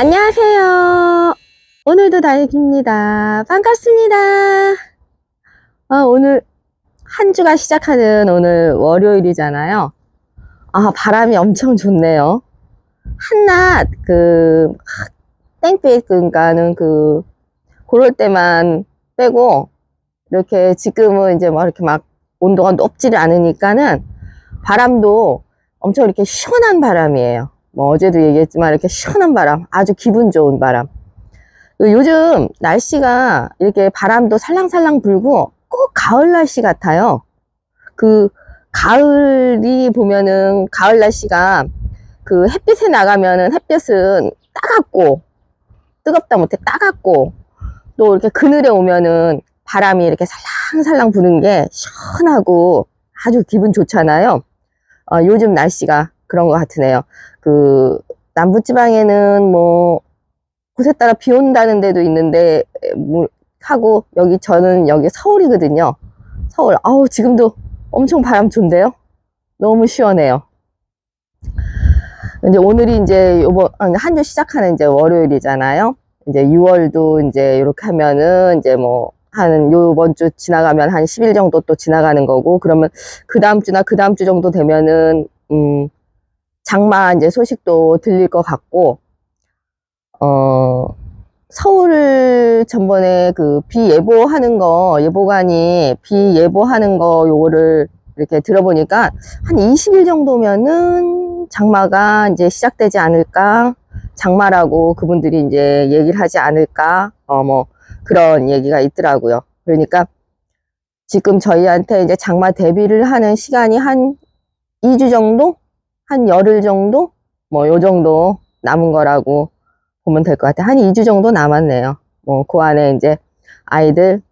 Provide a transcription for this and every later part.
안녕하세요. 오늘도 다육입니다. 반갑습니다. 아, 오늘 한 주가 시작하는 오늘 월요일이잖아요. 아, 바람이 엄청 좋네요. 한낮 그 땡빛 그러니까는 그 그럴 때만 빼고 이렇게 지금은 이제 막 이렇게 막 온도가 높지를 않으니까는 바람도 엄청 이렇게 시원한 바람이에요. 뭐 어제도 얘기했지만 이렇게 시원한 바람, 아주 기분 좋은 바람. 그 요즘 날씨가 이렇게 바람도 살랑살랑 불고 꼭 가을 날씨 같아요. 그 가을이 보면은 가을 날씨가 그 햇빛에 나가면은 햇빛은 따갑고 뜨겁다 못해 따갑고 또 이렇게 그늘에 오면은 바람이 이렇게 살랑살랑 부는 게 시원하고 아주 기분 좋잖아요. 어, 요즘 날씨가 그런 것 같으네요. 그 남부지방에는 뭐 곳에 따라 비 온다는 데도 있는데 뭐 하고 여기 저는 여기 서울이거든요. 서울 아우 지금도 엄청 바람 좋은데요. 너무 시원해요. 이제 오늘이 이제 요번 한 주 시작하는 이제 월요일이잖아요. 이제 6월도 이제 이렇게 하면은 이제 뭐 한 요번 주 지나가면 한 10일 정도 또 지나가는 거고 그러면 그 다음 주나 그 다음 주 정도 되면은 음 장마 이제 소식도 들릴 것 같고 어 서울 전번에 그 비 예보하는 거 예보관이 비 예보하는 거 요거를 이렇게 들어보니까 한 20일 정도면은 장마가 이제 시작되지 않을까 장마라고 그분들이 이제 얘기를 하지 않을까 어 뭐 그런 얘기가 있더라고요. 그러니까 지금 저희한테 이제 장마 대비를 하는 시간이 한 2주 정도? 한 열흘 정도? 뭐 요 정도 남은 거라고 보면 될 것 같아요. 한 2주 정도 남았네요. 뭐 그 안에 이제 아이들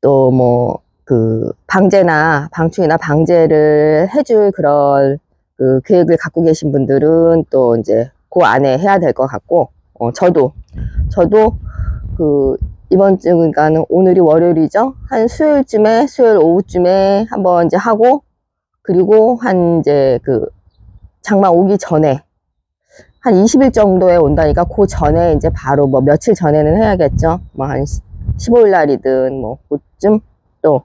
또 뭐 그 방제나 방충이나 방제를 해줄 그런 그 계획을 갖고 계신 분들은 또 이제 그 안에 해야 될 것 같고 어 저도 저도 그 이번 주 그러니까는 오늘이 월요일이죠. 한 수요일쯤에 수요일 오후쯤에 한번 이제 하고 그리고 한 이제 그 장마 오기 전에 한 20일 정도에 온다니까 그 전에 이제 바로 뭐 며칠 전에는 해야겠죠. 뭐 한 15일 날이든 뭐 그쯤 또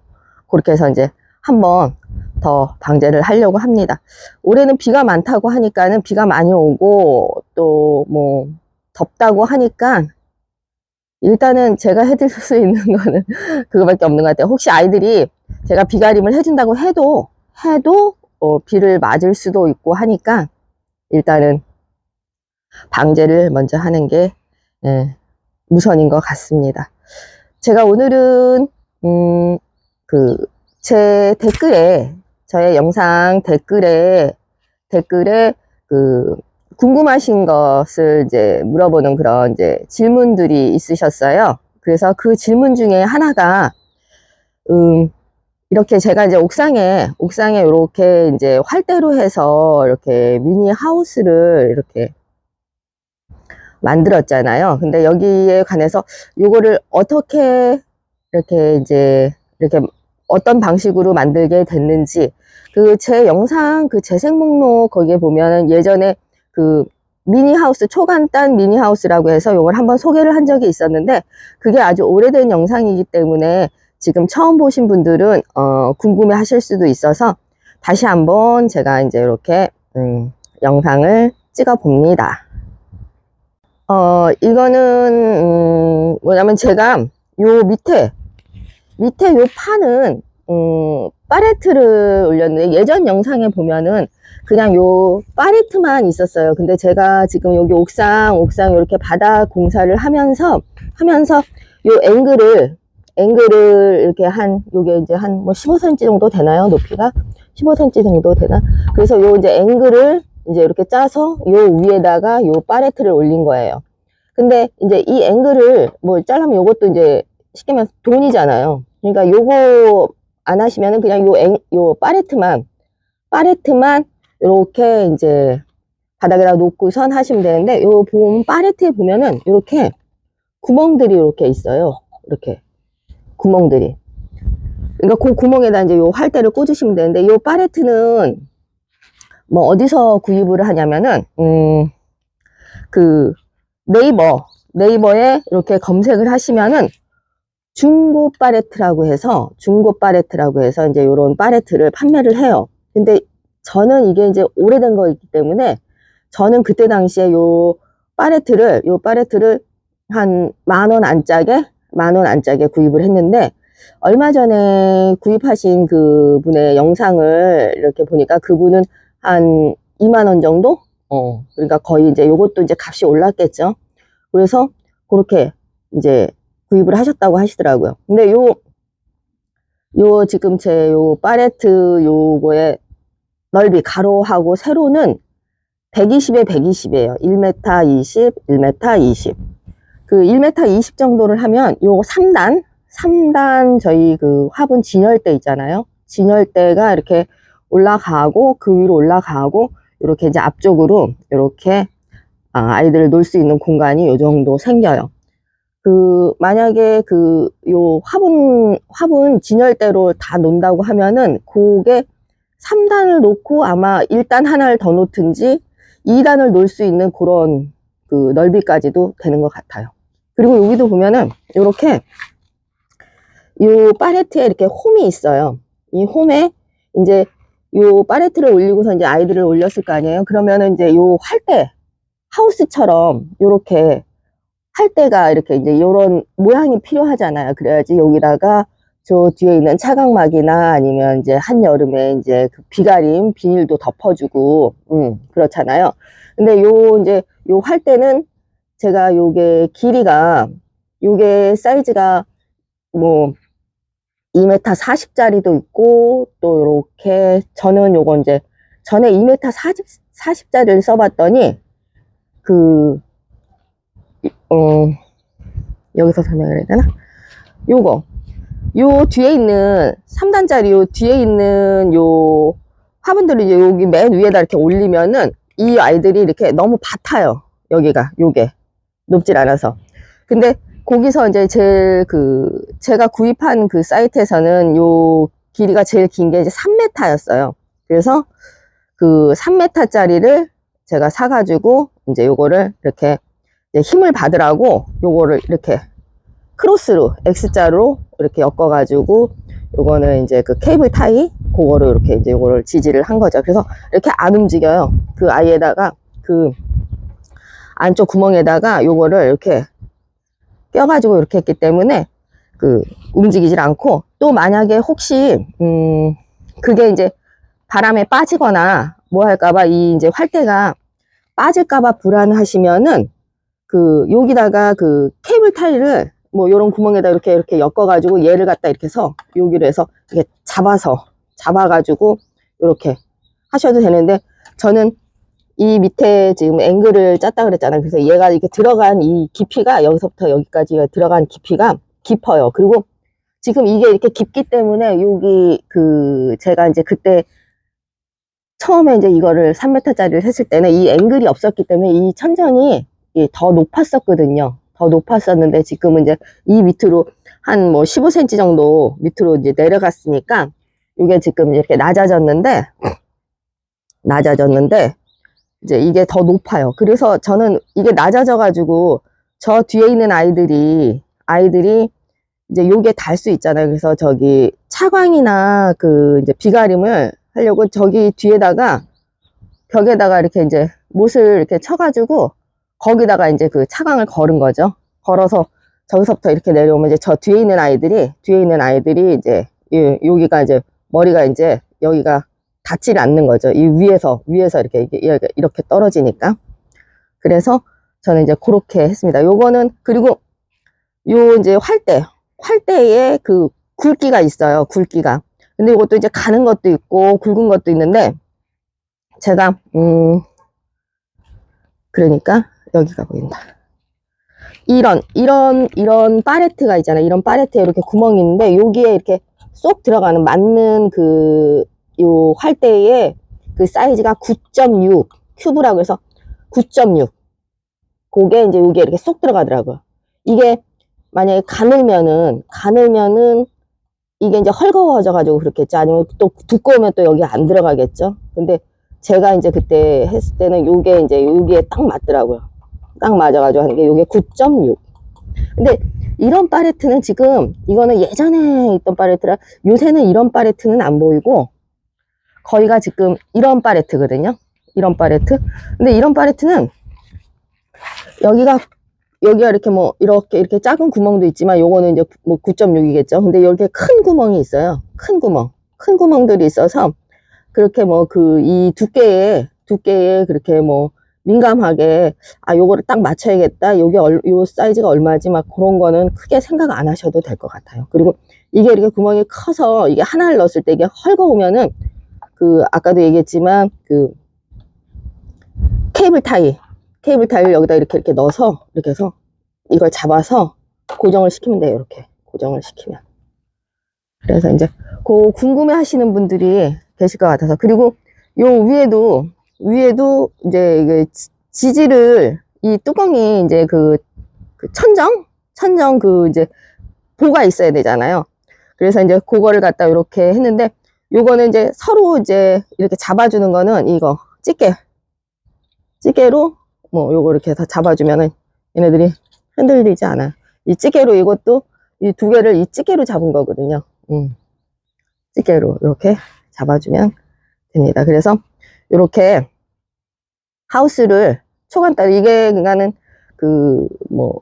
그렇게 해서 이제 한번 더 방제를 하려고 합니다. 올해는 비가 많다고 하니까는 비가 많이 오고 또 뭐 덥다고 하니까 일단은 제가 해드릴 수 있는 거는 그거밖에 없는 것 같아요. 혹시 아이들이 제가 비가림을 해준다고 해도 해도 어, 비를 맞을 수도 있고 하니까 일단은 방제를 먼저 하는 게 예, 우선인 것 같습니다. 제가 오늘은 음, 그 제 댓글에 저의 영상 댓글에 댓글에 그 궁금하신 것을 이제 물어보는 그런 이제 질문들이 있으셨어요. 그래서 그 질문 중에 하나가 음 이렇게 제가 이제 옥상에 옥상에 이렇게 이제 활대로 해서 이렇게 미니 하우스를 이렇게 만들었잖아요. 근데 여기에 관해서 요거를 어떻게 이렇게 이제 이렇게 어떤 방식으로 만들게 됐는지 그 제 영상 그 재생 목록 거기에 보면은 예전에 그 미니 하우스 초간단 미니 하우스라고 해서 요걸 한번 소개를 한 적이 있었는데 그게 아주 오래된 영상이기 때문에 지금 처음 보신 분들은 어 궁금해 하실 수도 있어서 다시 한번 제가 이제 이렇게 음 영상을 찍어 봅니다. 어 이거는 음 뭐냐면 제가 요 밑에 밑에 요 판은 음, 파레트를 올렸는데 예전 영상에 보면은 그냥 요 파레트만 있었어요. 근데 제가 지금 여기 옥상 옥상 이렇게 바닥 공사를 하면서 하면서 요 앵글을 앵글을 이렇게 한 요게 이제 한 뭐 15cm 정도 되나요? 높이가 15cm 정도 되나? 그래서 요 이제 앵글을 이제 이렇게 짜서 요 위에다가 요 파레트를 올린 거예요. 근데 이제 이 앵글을 뭐 잘라면 요것도 이제 쉽게 말해서 돈이잖아요. 그러니까 요거 안 하시면은 그냥 요, 앵, 요 파레트만, 파레트만 이렇게 이제 바닥에다 놓고선 하시면 되는데 요 보면 파레트에 보면은 이렇게 구멍들이 이렇게 있어요. 이렇게 구멍들이. 그러니까 그 구멍에다 이제 요 활대를 꽂으시면 되는데 요 파레트는 뭐 어디서 구입을 하냐면은 음 그 네이버 네이버에 이렇게 검색을 하시면은 중고 파레트라고 해서 중고 파레트라고 해서 이제 요런 파레트를 판매를 해요. 근데 저는 이게 이제 오래된 거이기 때문에 저는 그때 당시에 요 파레트를 요 파레트를 한 만 원 안짝에 만 원 안짝에 구입을 했는데 얼마 전에 구입하신 그 분의 영상을 이렇게 보니까 그분은 한 2만 원 정도? 어, 그러니까 거의 이제 요것도 이제 값이 올랐겠죠. 그래서 그렇게 이제 구입을 하셨다고 하시더라고요. 근데 요, 요 지금 제 요 파레트 요거의 넓이 가로하고 세로는 120에 120이에요. 1m 20, 1m 20. 그 1m 20 정도를 하면 요 3단, 3단 저희 그 화분 진열대 있잖아요. 진열대가 이렇게 올라가고 그 위로 올라가고 이렇게 이제 앞쪽으로 이렇게 아, 아이들을 놀 수 있는 공간이 요 정도 생겨요. 그 만약에 그 요 화분 화분 진열대로 다 논다고 하면은 그게 3단을 놓고 아마 1단 하나를 더 놓든지 2단을 놓을 수 있는 그런 그 넓이까지도 되는 것 같아요. 그리고 여기도 보면은 이렇게 요 파레트에 이렇게 홈이 있어요. 이 홈에 이제 요 파레트를 올리고서 이제 아이들을 올렸을 거 아니에요. 그러면은 이제 요 활대 하우스처럼 요렇게 할때가 이렇게 이제 요런 모양이 필요하잖아요. 그래야지 여기다가 저 뒤에 있는 차각막이나 아니면 이제 한여름에 이제 그 비가림 비닐도 덮어주고, 음, 그렇잖아요. 근데 요 이제 요 할 때는 제가 요게 길이가 요게 사이즈가 뭐 2m 40짜리도 있고 또 요렇게 저는 요거 이제 전에 2m 40, 40짜리를 써봤더니 그 어, 여기서 설명을 해야 되나? 요거. 요 뒤에 있는 3단짜리 요 뒤에 있는 요 화분들을 이제 여기 맨 위에다 이렇게 올리면은 이 아이들이 이렇게 너무 밭아요. 여기가, 요게. 높질 않아서. 근데 거기서 이제 제일 그, 제가 구입한 그 사이트에서는 요 길이가 제일 긴 게 이제 3m였어요. 그래서 그 3m짜리를 제가 사가지고 이제 요거를 이렇게 이제 힘을 받으라고 요거를 이렇게 크로스로 X자로 이렇게 엮어가지고 요거는 이제 그 케이블 타이 그거를 이렇게 이제 요거를 지지를 한 거죠. 그래서 이렇게 안 움직여요. 그 아이에다가 그 안쪽 구멍에다가 요거를 이렇게 껴가지고 이렇게 했기 때문에 그 움직이질 않고 또 만약에 혹시 음 그게 이제 바람에 빠지거나 뭐 할까봐 이 이제 활대가 빠질까봐 불안하시면은 그 여기다가 그 케이블 타이를 뭐 요런 구멍에다 이렇게 이렇게 엮어 가지고 얘를 갖다 이렇게 해서 여기로 해서 이렇게 잡아서 잡아 가지고 이렇게 하셔도 되는데 저는 이 밑에 지금 앵글을 짰다 그랬잖아요 그래서 얘가 이렇게 들어간 이 깊이가 여기서부터 여기까지 들어간 깊이가 깊어요 그리고 지금 이게 이렇게 깊기 때문에 여기 그 제가 이제 그때 처음에 이제 이거를 3m짜리를 했을 때는 이 앵글이 없었기 때문에 이 천정이 예, 더 높았었거든요. 더 높았었는데 지금은 이제 이 밑으로 한 뭐 15cm 정도 밑으로 이제 내려갔으니까 이게 지금 이렇게 낮아졌는데 낮아졌는데 이제 이게 더 높아요. 그래서 저는 이게 낮아져 가지고 저 뒤에 있는 아이들이 아이들이 이제 요게 달 수 있잖아요. 그래서 저기 차광이나 그 이제 비가림을 하려고 저기 뒤에다가 벽에다가 이렇게 이제 못을 이렇게 쳐가지고 거기다가 이제 그 차광을 걸은 거죠. 걸어서 저기서부터 이렇게 내려오면 이제 저 뒤에 있는 아이들이 뒤에 있는 아이들이 이제 이- 여기가 이제 머리가 이제 여기가 닿질 않는 거죠. 이 위에서 위에서 이렇게 이렇게 떨어지니까. 그래서 저는 이제 그렇게 했습니다. 요거는 그리고 요 이제 활대 활대에 그 굵기가 있어요. 굵기가. 근데 이것도 이제 가는 것도 있고 굵은 것도 있는데 제가 음 그러니까 여기가 보인다. 이런 이런 이런 파레트가 있잖아요. 이런 파레트에 이렇게 구멍이 있는데 여기에 이렇게 쏙 들어가는 맞는 그 요 활대의 그 사이즈가 9.6 큐브라고 해서 9.6 그게 이제 여기에 이렇게 쏙 들어가더라고요. 이게 만약에 가늘면은 가늘면은 이게 이제 헐거워져 가지고 그렇겠죠. 아니면 또 두꺼우면 또 여기 안 들어가겠죠. 근데 제가 이제 그때 했을 때는 요게 이제 여기에 딱 맞더라고요. 딱 맞아가지고 하는 게 요게 9.6. 근데 이런 팔레트는 지금 이거는 예전에 있던 팔레트라 요새는 이런 팔레트는 안 보이고 거의가 지금 이런 팔레트거든요. 이런 팔레트. 근데 이런 팔레트는 여기가 여기가 이렇게 뭐 이렇게 이렇게 작은 구멍도 있지만 요거는 이제 뭐 9.6이겠죠. 근데 이렇게 큰 구멍이 있어요. 큰 구멍. 큰 구멍들이 있어서 그렇게 뭐 그 이 두께에 두께에 그렇게 뭐 민감하게 아 요거를 딱 맞춰야겠다. 요게 얼, 요 사이즈가 얼마지 막 그런 거는 크게 생각 안 하셔도 될 것 같아요. 그리고 이게 이렇게 구멍이 커서 이게 하나를 넣었을 때 이게 헐거우면은 그 아까도 얘기했지만 그 케이블 타이 케이블 타이를 여기다 이렇게 이렇게 넣어서 이렇게 해서 이걸 잡아서 고정을 시키면 돼요. 이렇게 고정을 시키면. 그래서 이제 그 궁금해 하시는 분들이 계실 것 같아서 그리고 요 위에도 위에도 이제 이게 지- 지지를 이 뚜껑이 이제 그, 그 천정 천정 그 이제 보가 있어야 되잖아요. 그래서 이제 그거를 갖다 이렇게 했는데 요거는 이제 서로 이제 이렇게 잡아주는 거는 이거 집게 찌개로 뭐 요거 이렇게 다 잡아주면은 얘네들이 흔들리지 않아요. 이 찌개로 이것도 이 두 개를 이 찌개로 잡은 거거든요. 음. 찌개로 이렇게 잡아주면 됩니다. 그래서 이렇게 하우스를 초간단 이게 그러니까는 그 뭐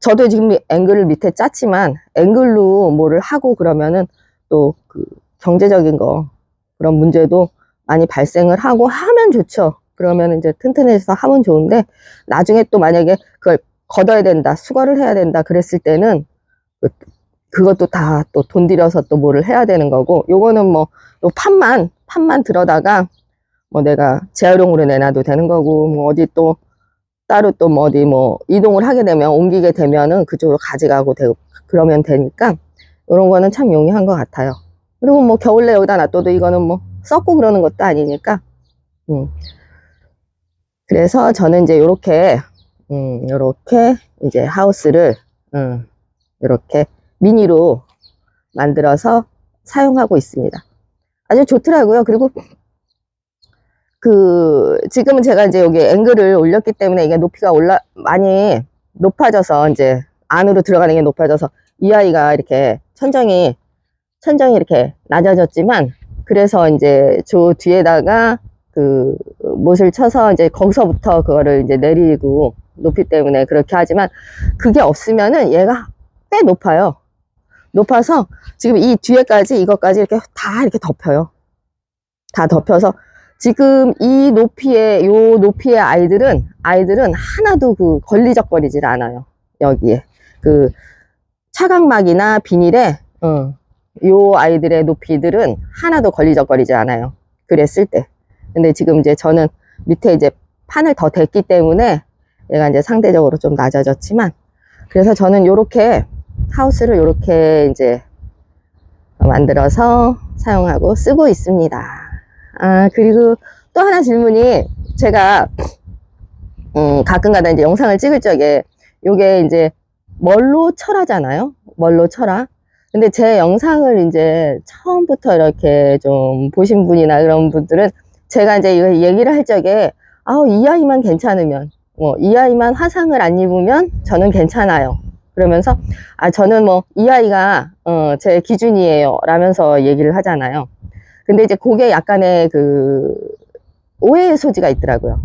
저도 지금 앵글을 밑에 짰지만 앵글로 뭐를 하고 그러면은 또그 경제적인 거 그런 문제도 많이 발생을 하고 하면 좋죠. 그러면 이제 튼튼해서 하면 좋은데 나중에 또 만약에 그걸 걷어야 된다, 수거를 해야 된다 그랬을 때는 그- 그것도 다 또 돈 들여서 또 뭐를 해야 되는 거고 요거는 뭐 요 판만 판만 들어다가 뭐 내가 재활용으로 내놔도 되는 거고 뭐 어디 또 따로 또 뭐 어디 뭐 이동을 하게 되면 옮기게 되면은 그쪽으로 가져가고 되고 그러면 되니까 이런 거는 참 용이한 것 같아요. 그리고 뭐 겨울에 여기다 놔둬도 이거는 뭐 썩고 그러는 것도 아니니까 음. 그래서 저는 이제 요렇게 음, 요렇게 이제 하우스를 음, 요렇게 미니로 만들어서 사용하고 있습니다. 아주 좋더라고요. 그리고 그 지금은 제가 이제 여기 앵글을 올렸기 때문에 이게 높이가 올라 많이 높아져서 이제 안으로 들어가는 게 높아져서 이 아이가 이렇게 천정이 천정이 이렇게 낮아졌지만 그래서 이제 저 뒤에다가 그 못을 쳐서 이제 거기서부터 그거를 이제 내리고 높이 때문에 그렇게 하지만 그게 없으면은 얘가 꽤 높아요. 높아서 지금 이 뒤에까지 이것까지 이렇게 다 이렇게 덮여요. 다 덮여서 지금 이 높이의 요 높이의 아이들은 아이들은 하나도 그 걸리적거리질 않아요. 여기에 그 차각막이나 비닐에 어, 요 아이들의 높이들은 하나도 걸리적거리지 않아요. 그랬을 때. 근데 지금 이제 저는 밑에 이제 판을 더 댔기 때문에 얘가 이제 상대적으로 좀 낮아졌지만 그래서 저는 요렇게 하우스를 요렇게 이제 만들어서 사용하고 쓰고 있습니다. 아, 그리고 또 하나 질문이 제가 음, 가끔가다 이제 영상을 찍을 적에 요게 이제 멀로 철하잖아요. 멀로 철화. 근데 제 영상을 이제 처음부터 이렇게 좀 보신 분이나 그런 분들은 제가 이제 이거 얘기를 할 적에 아우 이 아이만 괜찮으면 뭐 이 아이만 화상을 안 입으면 저는 괜찮아요. 그러면서 아 저는 뭐 이 아이가 어, 제 기준이에요 라면서 얘기를 하잖아요. 근데 이제 그게 약간의 그 오해의 소지가 있더라고요.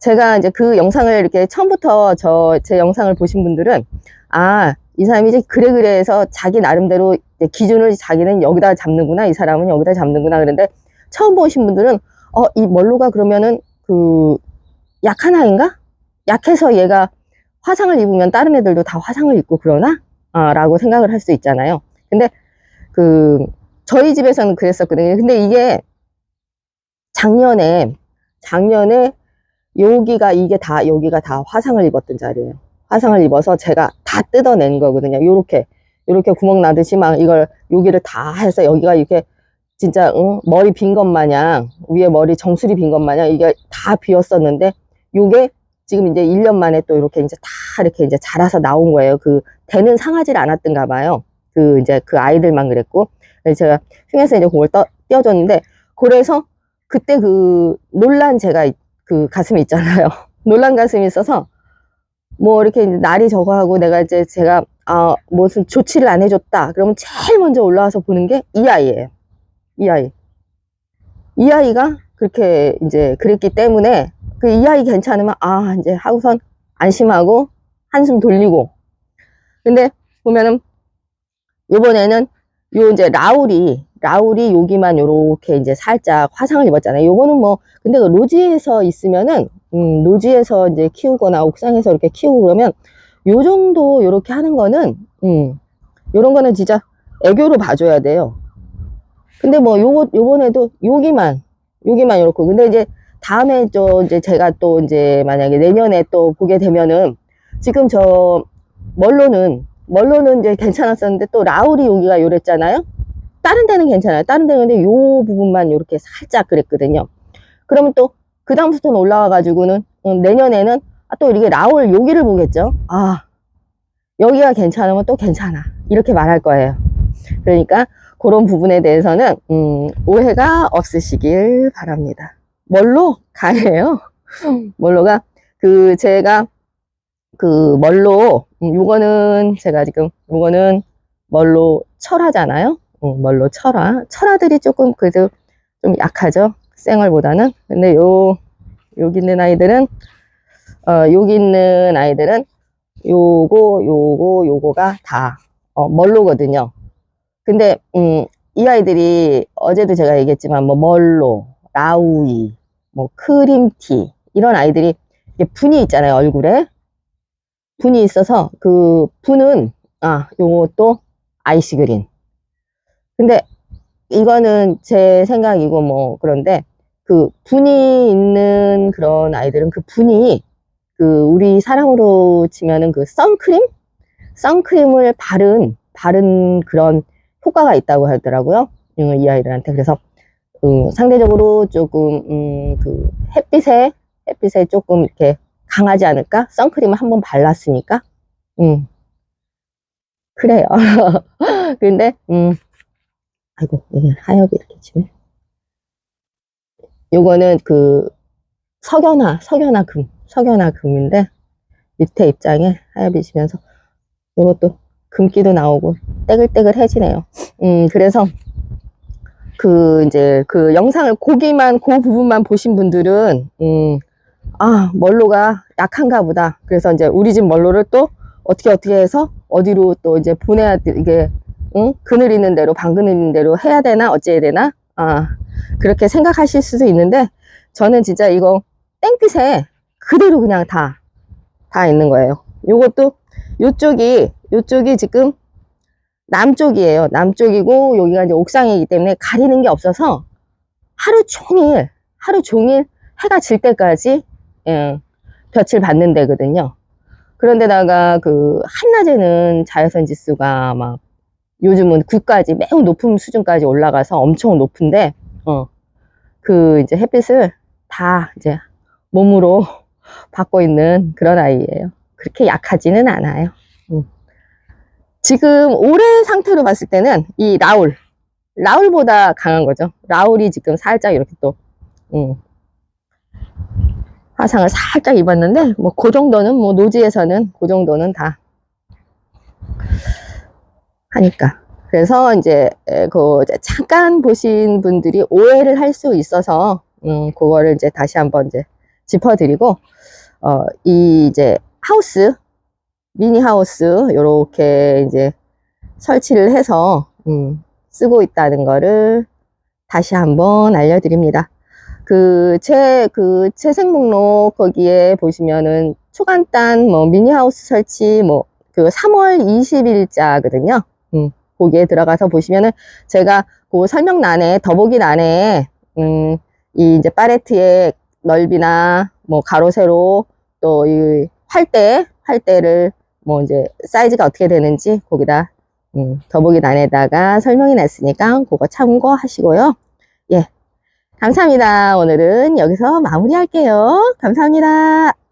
제가 이제 그 영상을 이렇게 처음부터 저 제 영상을 보신 분들은 아 이 사람이 이제 그래 그래 해서 자기 나름대로 기준을 자기는 여기다 잡는구나 이 사람은 여기다 잡는구나 그런데 처음 보신 분들은 어 이 멀로가 그러면은 그 약한 아이인가? 약해서 얘가 화상을 입으면 다른 애들도 다 화상을 입고 그러나? 아, 라고 생각을 할 수 있잖아요. 근데 그 저희 집에서는 그랬었거든요. 근데 이게 작년에 작년에 여기가 이게 다 여기가 다 화상을 입었던 자리예요 화상을 입어서 제가 다 뜯어낸 거거든요. 요렇게, 요렇게 구멍 나듯이 막 이걸 여기를 다 해서 여기가 이렇게 진짜, 응? 머리 빈 것 마냥, 위에 머리 정수리 빈 것 마냥 이게 다 비었었는데, 요게 지금 이제 1년 만에 또 이렇게 이제 다 이렇게 이제 자라서 나온 거예요. 그, 대는 상하질 않았던가 봐요. 그 이제 그 아이들만 그랬고. 그래서 제가 흉에서 이제 그걸 떠, 띄워줬는데, 그래서 그때 그 논란 제가 그 가슴이 있잖아요. 논란 가슴이 있어서, 뭐 이렇게 이제 날이 저거 하고 내가 이제 제가 아 무슨 조치를 안 해줬다. 그러면 제일 먼저 올라와서 보는 게 이 아이예요. 이 아이. 이 아이가 그렇게 이제 그랬기 때문에 그 이 아이 괜찮으면 아 이제 하고선 안심하고 한숨 돌리고. 근데 보면은 요번에는 요 이제 라울이 라울이 여기만 요렇게 이제 살짝 화상을 입었잖아요. 요거는 뭐 근데 그 로지에서 있으면은 음, 로지에서 이제 키우거나 옥상에서 이렇게 키우고 그러면 요 정도 요렇게 하는 거는 음, 요런 거는 진짜 애교로 봐줘야 돼요. 근데 뭐 요거 요번에도 여기만 여기만 요렇고 근데 이제 다음에 저 이제 제가 또 이제 만약에 내년에 또 보게 되면은 지금 저 멀로는 멀로는 이제 괜찮았었는데 또 라울이 여기가 요랬잖아요. 다른 데는 괜찮아요. 다른 데는 근데 요 부분만 이렇게 살짝 그랬거든요. 그러면 또 그 다음부터는 올라와 가지고는 음, 내년에는 아, 또 이렇게 라울 여기를 보겠죠. 아 여기가 괜찮으면 또 괜찮아 이렇게 말할 거예요. 그러니까 그런 부분에 대해서는 음, 오해가 없으시길 바랍니다. 뭘로 강해요? 뭘로가 그 제가 그 멀로 음, 요거는 제가 지금 요거는 멀로 철화잖아요. 음, 멀로 철화. 철화들이 조금 그래도 좀 약하죠. 생얼보다는. 근데 요 여기 있는 아이들은 어 여기 있는 아이들은 요거 요거 요거가 다 어, 멀로거든요. 근데 음, 이 아이들이 어제도 제가 얘기했지만 뭐 멀로, 라우이, 뭐 크림티 이런 아이들이 분이 있잖아요 얼굴에 분이 있어서 그 분은 아 요것도 아이시 그린 근데 이거는 제 생각이고 뭐 그런데 그 분이 있는 그런 아이들은 그 분이 그 우리 사람으로 치면은 그 선크림 선크림을 바른 바른 그런 효과가 있다고 하더라고요 음, 이 아이들한테 그래서 음, 상대적으로 조금 음, 그 햇빛에 햇빛에 조금 이렇게 강하지 않을까? 선크림을 한번 발랐으니까. 음. 그래요. 근데, 음. 아이고, 이게 하엽이 이렇게 지네. 요거는 그, 석연화, 석연화 금, 석연화 금인데, 밑에 입장에 하엽이 지면서, 요것도 금기도 나오고, 떼글떼글해지네요. 음, 그래서, 그, 이제, 그 영상을 고기만, 그 부분만 보신 분들은, 음, 아, 멀로가 약한가 보다. 그래서 이제 우리 집 멀로를 또 어떻게 어떻게 해서 어디로 또 이제 보내야 돼. 이게, 응? 그늘 있는 대로, 방 그늘 있는 대로 해야 되나, 어째야 되나? 아, 그렇게 생각하실 수도 있는데, 저는 진짜 이거 땡빛에 그대로 그냥 다, 다 있는 거예요. 요것도, 요쪽이, 요쪽이 지금 남쪽이에요. 남쪽이고, 여기가 이제 옥상이기 때문에 가리는 게 없어서 하루 종일, 하루 종일 해가 질 때까지 예, 볕을 받는 데거든요. 그런데다가 그 한낮에는 자외선 지수가 막 요즘은 9까지 매우 높은 수준까지 올라가서 엄청 높은데 어, 그 이제 햇빛을 다 이제 몸으로 받고 있는 그런 아이예요. 그렇게 약하지는 않아요. 음. 지금 올해 상태로 봤을 때는 이 라울 라울보다 강한 거죠. 라울이 지금 살짝 이렇게 또 음, 화상을 살짝 입었는데 뭐 그 정도는 뭐 노지에서는 그 정도는 다 하니까 그래서 이제 에, 그 잠깐 보신 분들이 오해를 할 수 있어서 음 그거를 이제 다시 한번 이제 짚어드리고 어 이 이제 하우스 미니 하우스 요렇게 이제 설치를 해서 음 쓰고 있다는 거를 다시 한번 알려드립니다. 그, 제, 그, 재생 목록 거기에 보시면은 초간단 뭐 미니 하우스 설치 뭐, 그 3월 20일자거든요. 음, 거기에 들어가서 보시면은 제가 그 설명란에, 더보기란에, 음, 이 이제 팔레트의 넓이나 뭐 가로, 세로, 또 이 활대, 활대를 뭐 이제 사이즈가 어떻게 되는지 거기다, 음, 더보기란에다가 설명이 났으니까 그거 참고하시고요. 예. 감사합니다. 오늘은 여기서 마무리할게요. 감사합니다.